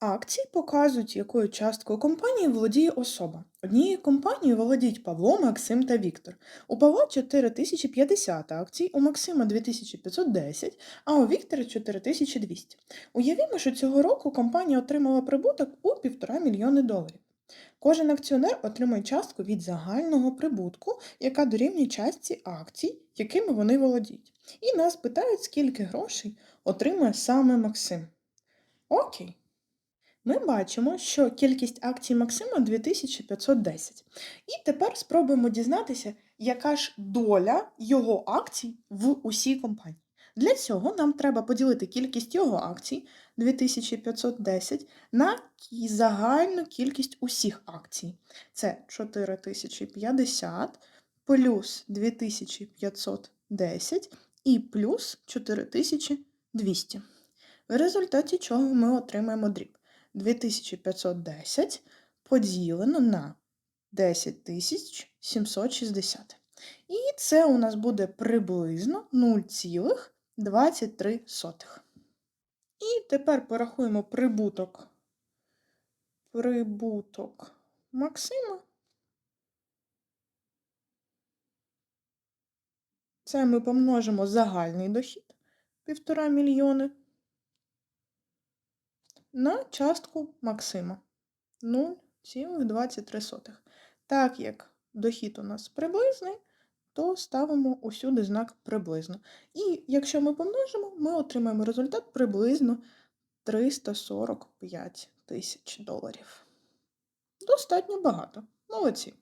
Акції показують, якою часткою компанії володіє особа. Однією компанією володіють Павло, Максим та Віктор. У Павла 4050 акцій, у Максима 2510, а у Віктора 4200. Уявімо, що цього року компанія отримала прибуток у 1,5 мільйони доларів. Кожен акціонер отримує частку від загального прибутку, яка дорівнює частці акцій, якими вони володіють. І нас питають, скільки грошей отримує саме Максим. Окей. Ми бачимо, що кількість акцій Максима 2510. І тепер спробуємо дізнатися, яка ж доля його акцій в усій компанії. Для цього нам треба поділити кількість його акцій 2510 на загальну кількість усіх акцій. Це 4050 плюс 2510 і плюс 4200. В результаті чого ми отримаємо дріб. 2510 поділено на 10760. І це у нас буде приблизно 0,23. І тепер порахуємо прибуток. Прибуток Максима. Це ми помножимо загальний дохід 1,5 мільйони на частку Максима 0,23. Так як дохід у нас приблизний, то ставимо усюди знак приблизно. І якщо ми помножимо, ми отримаємо результат приблизно 345 тисяч доларів. Достатньо багато. Молодці.